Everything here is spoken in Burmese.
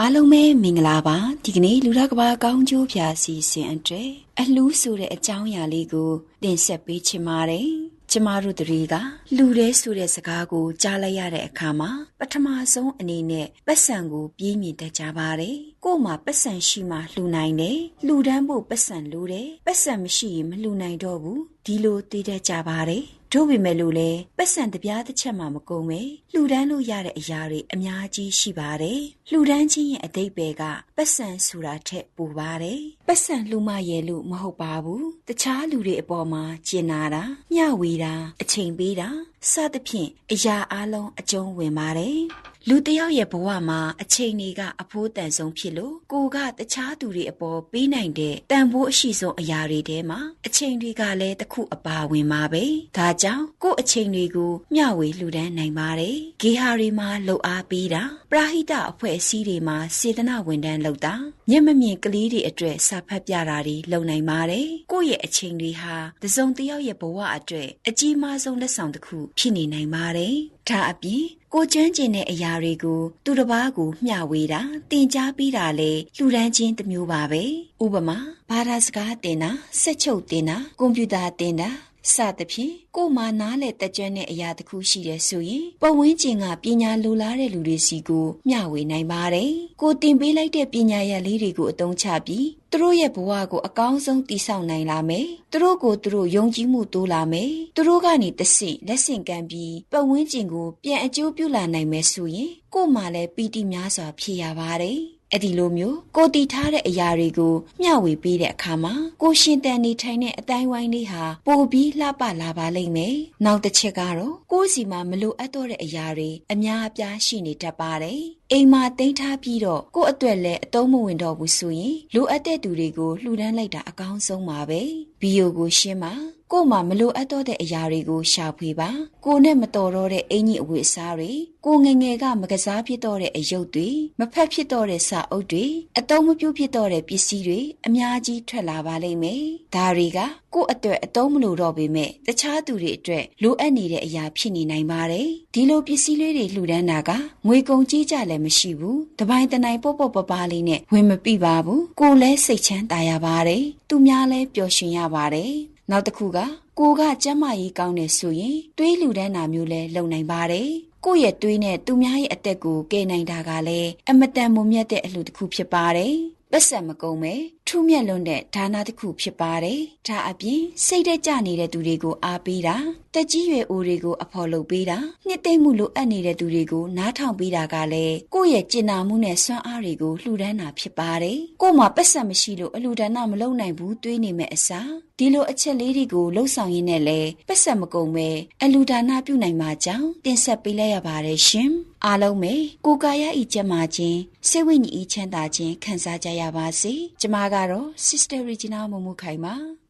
အားလုံးပဲမင်္ဂလာပါဒီကနေ့လူရကဘာကောင်းကျိုးဖြာစီစဉ်အတွက်အလှူးဆိုတဲ့အကြောင်းအရာလေးကိုတင်ဆက်ပေးချင်ပါတယ်ကျမတို့တွေကလူရဲဆိုတဲ့စကားကိုကြားလိုက်ရတဲ့အခါမှာပထမဆုံးအနေနဲ့ပတ်စံကိုပြင်းမြင်တတ်ကြပါတယ်။ကို့မှာပတ်စံရှိမှလှူနိုင်တယ်။လှူဒန်းဖို့ပတ်စံလိုတယ်။ပတ်စံမရှိရင်မလှူနိုင်တော့ဘူး။ ဒီလိုသိတတ်ကြပါတယ်။တို့ပေမဲ့လို့လဲပတ်စံတပြားတစ်ချက်မှမကုန်ပဲလှူဒန်းလို့ရတဲ့အရာတွေအများကြီးရှိပါတယ်လှူဒန်းခြင်းရဲ့အတိတ်ပဲကပတ်စံဆိုတာထက်ပိုပါတယ်ပတ်စံလှူမရဲလို့မဟုတ်ပါဘူးတခြားလူတွေအပေါ်မှာကျင်နာတာမျှဝေတာအချိန်ပေးတာစသဖြင့်အရာအလုံးအကျုံးဝင်ပါတယ် လူတယောက်ရဲ့ဘဝမှာအချိန်တွေကအဖိုးတန်ဆုံးဖြစ်လို့ကိုကတခြားသူတွေအပေါ်ပေးနိုင်တဲ့တန်ဖိုးအရှိဆုံးအရာတွေထဲမှာအချိန်တွေကလည်းတစ်ခုအပါဝင်ပါပဲ။ဒါကြောင့်ကို့အချိန်တွေကိုမျှဝေလှူဒန်းနိုင်ပါတယ်။ဂေဟာတွေမှာလှုပ်အားပေးတာပရာဟိတအဖွဲ့အစည်းတွေမှာစေတနာဝန်ထမ်းလုပ်တာမျက်မမြင်ကလေးတွေအတွက်စာဖတ်ပြတာတွေလုပ်နိုင်ပါတယ်။ကို့ရဲ့အချိန်တွေဟာတစုံတစ်ယောက်ရဲ့ဘဝအတွက်အကြီးမားဆုံးလက်ဆောင်တစ်ခုဖြစ်နေနိုင်ပါတယ်။ဒါအပြင် ကိုကျွမ်းကျင်တဲ့အရာတွေကို သူတစ်ပါးကိုမျှဝေတာတင် जा ပေးတာလေလှူဒန်းခြင်းတစ်မျိုးပါပဲဥပမာဘာသာစကားတင်တာစက်ချုပ်တင်တာကွန်ပျူတာတင်တာ စသဖြင့်ကိုမှနားလေတက်ကြွတဲ့အရာတစ်ခုရှိတယ်ဆိုရင်ပဝင်းကျင်ကပညာလိုလားတဲ့လူတွေစီကိုမျှဝေနိုင်ပါတယ်။ကိုတင်ပေးလိုက်တဲ့ပညာရလေးတွေကိုအသုံးချပြီးသူတို့ရဲ့ဘဝကိုအကောင်းဆုံးတည်ဆောက်နိုင်လာမယ်။သူတို့ကိုသူတို့ယုံကြည်မှုတိုးလာမယ်။သူတို့ကနေတဆင့်လက်ဆင့်ကမ်းပြီးပဝင်းကျင်ကိုပြန်အကျိုးပြုလာနိုင်မယ်ဆိုရင်ကိုမှလည်းပီတိများစွာဖြစ်ရပါတယ်။ အဲ့ဒီလိုမျိုးကိုတည်ထားတဲ့အရာတွေကိုမျှဝေပေးတဲ့အခါမှာကိုရှင်တန်နေထိုင်တဲ့အတိုင်းဝိုင်းလေးဟာပိုပြီးလှပလာပါလိမ့်မယ်။နောက်တစ်ချက်ကတော့ကိုယ်စီမှာမလိုအပ်တော့တဲ့အရာတွေအများအပြားရှိနေတတ်ပါတယ်။အိမ်မှာတိန်းထားပြီးတော့ကို့အတွက်လည်းအသုံးမဝင်တော့ဘူးဆိုရင်လိုအပ်တဲ့သူတွေကိုလှူဒန်းလိုက်တာအကောင်းဆုံးပါပဲ။ဘီယိုကိုရှင်းပါ ကို့မှာမလိုအပ်တော့တဲ့အရာတွေကိုရှာဖွေပါကိုနဲ့မတော်တော့တဲ့အင်ကြီးအဝတ်အစားတွေကိုငငယ်ကမကစားဖြစ်တော့တဲ့အယုတ်တွေမဖက်ဖြစ်တော့တဲ့စာအုပ်တွေအတုံးမပြုတ်ဖြစ်တော့တဲ့ပစ္စည်းတွေအများကြီးထွက်လာပါလိမ့်မယ်ဒါတွေကကို့အတွက်အတုံးမလို့တော့ပေမဲ့တခြားသူတွေအတွက်လိုအပ်နေတဲ့အရာဖြစ်နေနိုင်ပါတယ်ဒီလိုပစ္စည်းလေးတွေလှူဒန်းတာကငွေကုန်ကြီးကြလည်းမရှိဘူးတပိုင်းတနိုင်ပေါ့ပေါ့ပပလေးနဲ့ဝင်မပြပါဘူးကိုလည်းစိတ်ချမ်းသာရပါတယ်သူများလည်းပျော်ရွှင်ရပါတယ် နောက်တစ်ခုကကိုကကျမ်းမာရေးကောင်းနေဆိုရင်တွေးလူဒန်းတာမျိုးလဲလုပ်နိုင်ပါတယ်ကိုယ့်ရဲ့တွေးနဲ့သူများရဲ့အသက်ကိုကယ်နိုင်တာကလည်းအမတန်မမြတ်တဲ့အလှူတစ်ခုဖြစ်ပါတယ်ပတ်စံမကုန်ပဲထူးမြတ်လွန်းတဲ့ဒါနတစ်ခုဖြစ်ပါတယ်။ဒါအပြင်စိတ်သက်ကြနေတဲ့သူတွေကိုအားပေးတာတက်ကြီးရွယ်အိုတွေကိုအဖော်လုပ်ပေးတာနှစ်သိမ့်မှုလိုအပ်နေတဲ့သူတွေကိုနားထောင်ပေးတာကလည်းကိုယ့်ရဲ့ကျင်နာမှုနဲ့စွမ်းအားတွေကိုလှူဒန်းတာဖြစ်ပါတယ်။ကို့မှာပတ်စံမရှိလို့အလှူဒါနမလုပ်နိုင်ဘူးတွေးနေမဲ့အစားဒီလိုအချက်လေးတွေကိုလှုပ်ဆောင်ရင်းနဲ့လဲပတ်စံမကုန်ပဲအလှူဒါနပြုနိုင်မှာကြောင်းတင်ဆက်ပေးလိုက်ရပါတယ်ရှင်။အားလုံးပဲကိုကာယဤကျက်မာခြင်းစိတ်ဝိညာဉ်ဤချမ်းသာခြင်းခံစားကြရပါစေ။ကျမကတော့ Sister Regina မမှုခိုင်ပါ။